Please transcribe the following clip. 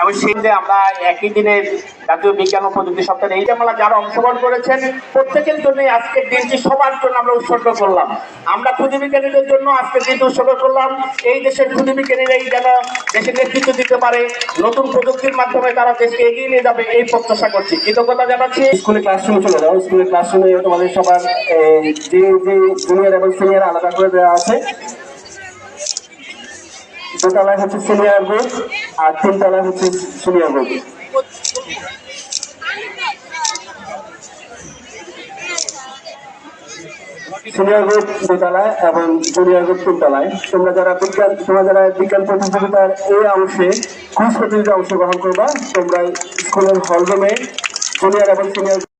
এবং সেই আমরা একই দিনে জাতীয় বিজ্ঞান ও প্রযুক্তি সপ্তাহে এই মেলা যারা অংশগ্রহণ করেছেন, প্রত্যেকের জন্য আজকের দিনটি সবার জন্য আমরা উৎসর্গ করলাম। আমরা ক্ষুদি বিজ্ঞানীদের জন্য আজকের দিনটি উৎসর্গ করলাম। এই দেশের ক্ষুদি বিজ্ঞানীরাই যেন দেশের নেতৃত্ব দিতে পারে, নতুন প্রযুক্তির মাধ্যমে তারা দেশকে এগিয়ে নিয়ে যাবে এই প্রত্যাশা করছি। কৃতজ্ঞতা জানাচ্ছি। স্কুলে ক্লাসরুমে চলে যাও। স্কুলের ক্লাসরুমে তোমাদের সবার যে যে জুনিয়র এবং সিনিয়র আলাদা করে দেওয়া আছে দোতলায় হচ্ছে সিনিয়র গ্রুপ আর তিনতলায় হচ্ছে সিনিয়র গ্রুপ সিনিয়র গ্রুপ দোতলায় এবং জুনিয়র গ্রুপ তিনতলায় তোমরা যারা বিজ্ঞান, তোমরা যারা বিজ্ঞান প্রতিযোগিতার এই অংশে কুইজ প্রতিযোগিতায় অংশগ্রহণ করবা, তোমরা স্কুলের হল রুমে জুনিয়র এবং সিনিয়র